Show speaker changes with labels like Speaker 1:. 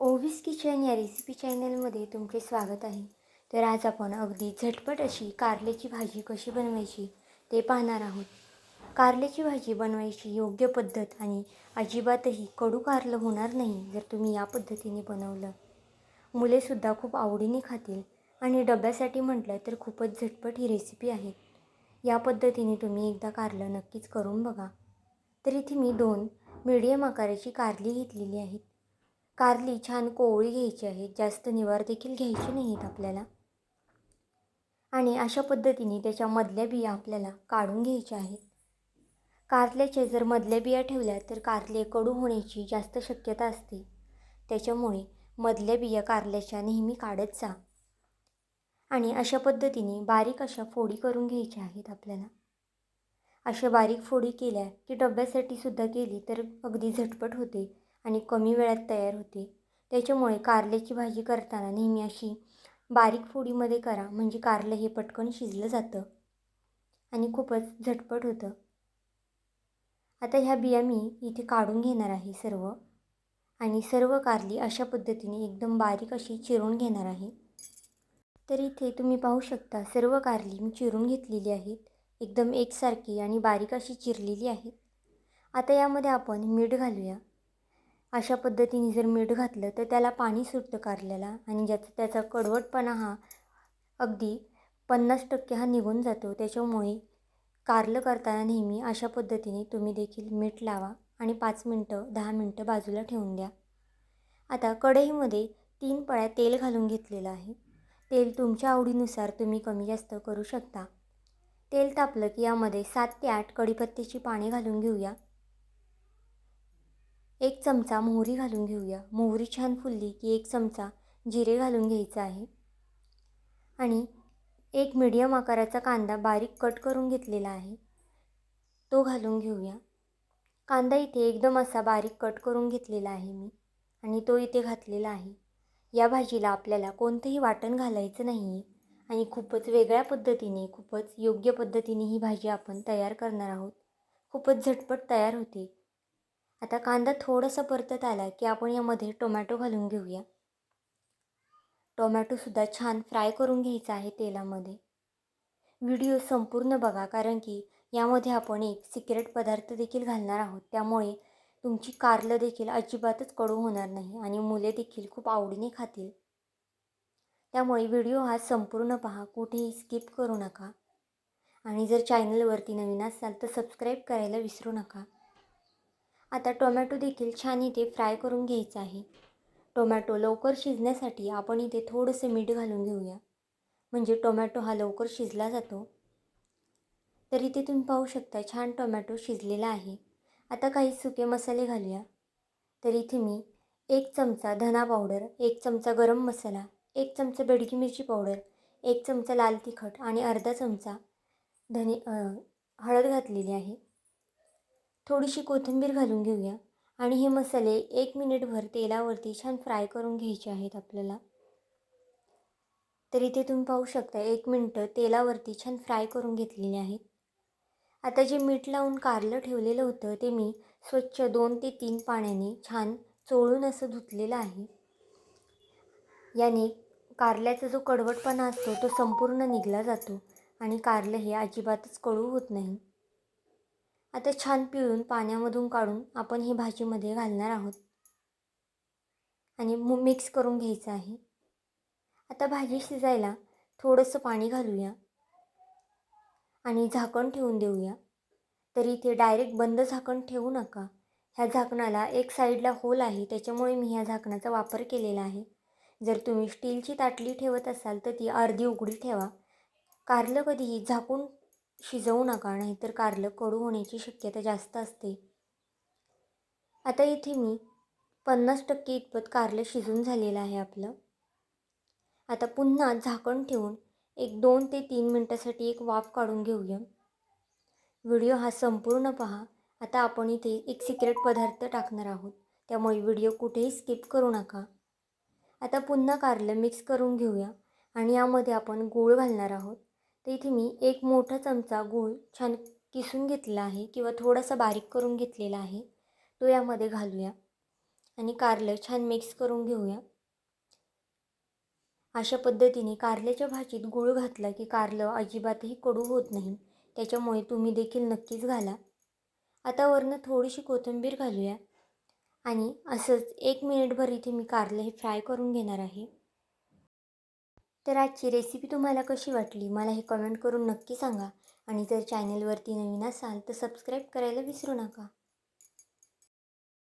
Speaker 1: ओव्हिस kitchen या recipe चॅनलमध्ये तुमचे स्वागत आहे. तर आज आपण अगदी झटपट अशी कारल्याची भाजी कशी बनवायची ते पाहणार आहोत. कारल्याची भाजी बनवायची योग्य पद्धत आणि अजिबातही कडू कारलं होणार नाही जर तुम्ही या पद्धतीने बनवलं. मुलेसुद्धा खूप आवडीने खातील आणि डब्यासाठी म्हटलं तर खूपच झटपट ही रेसिपी आहे. या पद्धतीने तुम्ही एकदा कारलं नक्कीच करून बघा. तर इथे मी दोन मीडियम आकाराची कारली घेतलेली आहेत. कारली छान कोवळी घ्यायची आहे. जास्त निवार देखील घ्यायची नाही आहेत आपल्याला. आणि अशा पद्धतीने त्याच्या मधल्या बिया आपल्याला काढून घ्यायच्या आहेत. कारल्याच्या जर मधल्या बिया ठेवल्या तर कारले कडू होण्याची जास्त शक्यता असते. त्याच्यामुळे मधल्या बिया कारल्याच्या नेहमी काढत जा. आणि अशा पद्धतीने बारीक अशा फोडी करून घ्यायच्या आहेत आपल्याला. अशा बारीक फोडी केल्या की डब्यासाठी सुद्धा केली तर अगदी झटपट होते. आणि कमी वेळात तयार होते. त्याच्यामुळे कारल्याची भाजी करताना नेहमी अशी बारीक फोडीमध्ये करा म्हणजे कारलं हे पटकन शिजलं जातं. आणि खूपच झटपट होतं. आता ह्या बिया मी इथे काढून घेणार आहे सर्व. आणि सर्व कारली अशा पद्धतीने एकदम बारीक अशी चिरून घेणार आहे. तर इथे तुम्ही पाहू शकता सर्व कारली मी चिरून घेतलेली आहेत. एकदम एकसारखी आणि बारीक अशी चिरलेली आहेत. आता यामध्ये आपण मीठ घालूया. अशा पद्धतीने जर मीठ घातलं तर त्याला पाणी सुटतं कारल्याला आणि ज्याचा त्याचा कडवटपणा हा अगदी पन्नास टक्के हा निघून जातो. त्याच्यामुळे कारलं करताना नेहमी अशा पद्धतीने तुम्ही देखील मीठ लावा आणि पाच मिनटं दहा मिनटं बाजूला ठेवून द्या. आता कढईमध्ये तीन पळ्या तेल घालून घेतलेलं आहे. तेल तुमच्या आवडीनुसार तुम्ही कमी जास्त करू शकता. तेल तापलं की यामध्ये सात ते आठ कढीपत्त्याची पाने घालून घेऊया. एक चमचा मोहरी घालून घेऊया. मोहरी छान फुलली की एक चमचा जिरे घालून घ्यायचं आहे. आणि एक मीडियम आकाराचा कांदा बारीक कट करून घेतलेला आहे. तो घालून घेऊया. कांदा इथे एकदम असा बारीक कट करून घेतलेला आहे मी आणि तो इथे घातलेला आहे. या भाजीला आपल्याला कोणतंही वाटण घालायचं नाही आहे आणि खूपच वेगळ्या पद्धतीने खूपच योग्य पद्धतीने ही भाजी आपण तयार करणार आहोत. खूपच झटपट तयार होते. आता कांदा थोडासा परतत आला की आपण यामध्ये टोमॅटो घालून घेऊया. टोमॅटोसुद्धा छान फ्राय करून घ्यायचा आहे तेलामध्ये. व्हिडिओ संपूर्ण बघा कारण की यामध्ये आपण एक सिक्रेट पदार्थ देखील घालणार आहोत. त्यामुळे तुमची कारलं देखील अजिबातच कडू होणार नाही आणि मुले देखील खूप आवडीने खातील. त्यामुळे व्हिडिओ हा संपूर्ण पहा कुठेही स्किप करू नका. आणि जर चॅनलवरती नवीन असाल तर सबस्क्राईब करायला विसरू नका. आता टोमॅटो देखील छान इथे फ्राय करून घ्यायचा आहे. टोमॅटो लवकर शिजण्यासाठी आपण इथे थोडंसं मीठ घालून घेऊया. म्हणजे टोमॅटो हा लवकर शिजला जातो. तर इथे तुम्ही पाहू शकता छान टोमॅटो शिजलेला आहे. आता काही सुके मसाले घालूया. तर इथे मी एक चमचा धना पावडर एक चमचा गरम मसाला एक चमचा बेडगी मिरची पावडर एक चमचा लाल तिखट आणि अर्धा चमचा धने हळद घातलेली आहे. थोडीशी कोथिंबीर घालून घेऊया. आणि हे मसाले एक मिनिटभर तेलावरती छान फ्राय करून घ्यायचे आहेत आपल्याला. तर इथे तुम्ही पाहू शकता एक मिनटं तेलावरती छान फ्राय करून घेतलेले आहेत. आता जे मीठ लावून कारलं ठेवलेलं होतं ते मी स्वच्छ दोन ते तीन पाण्याने छान चोळून असं धुतलेलं आहे. याने कारल्याचा जो कडवटपणा असतो तो संपूर्ण निघला जातो आणि कारलं हे अजिबातच कडू होत नाही. आता छान पिळून पाण्यामधून काढून आपण ही भाजीमध्ये घालणार आहोत. आणि मिक्स करून घ्यायचं आहे. आता भाजी शिजायला थोडंसं पाणी घालूया. आणि झाकण ठेवून देऊया. तरी इथे डायरेक्ट बंद झाकण ठेवू नका. ह्या झाकणाला एक साईडला होल आहे त्याच्यामुळे मी ह्या झाकणाचा वापर केलेला आहे. जर तुम्ही स्टीलची ताटली ठेवत असाल तर ती अर्धी उघडी ठेवा. कारलं कधीही झाकून शिजवू नका नाहीतर कारलं कडू होण्याची शक्यता जास्त असते. आता इथे मी पन्नास टक्के इतपत कारलं शिजून झालेलं आहे आपलं. आता पुन्हा झाकण ठेवून एक दोन ते तीन मिनटासाठी एक वाफ काढून घेऊया. व्हिडिओ हा संपूर्ण पहा. आता आपण इथे एक सिक्रेट पदार्थ टाकणार आहोत. त्यामुळे व्हिडिओ कुठेही स्किप करू नका. आता पुन्हा कारलं मिक्स करून घेऊया आणि यामध्ये आपण गूळ घालणार आहोत. तर इथे मी एक मोठा चमचा गूळ छान किसून घेतलेला आहे किंवा थोडासा बारीक करून घेतलेला आहे. तो यामध्ये घालूया. आणि कारलं छान मिक्स करून घेऊया. अशा पद्धतीने कारल्याच्या भाजीत गूळ घातला की कारलं अजिबातही कडू होत नाही. त्याच्यामुळे तुम्ही देखील नक्कीच घाला. आता वरनं थोडीशी कोथिंबीर घालूया. आणि असंच एक मिनिटभर इथे मी कारलं हे फ्राय करून घेणार आहे. तर आजची रेसिपी तुम्हाला कशी वाटली? मला हे कमेंट करून नक्की सांगा. आणि जर चॅनलवरती नवीन असाल तर सबस्क्राईब करायला विसरू नका.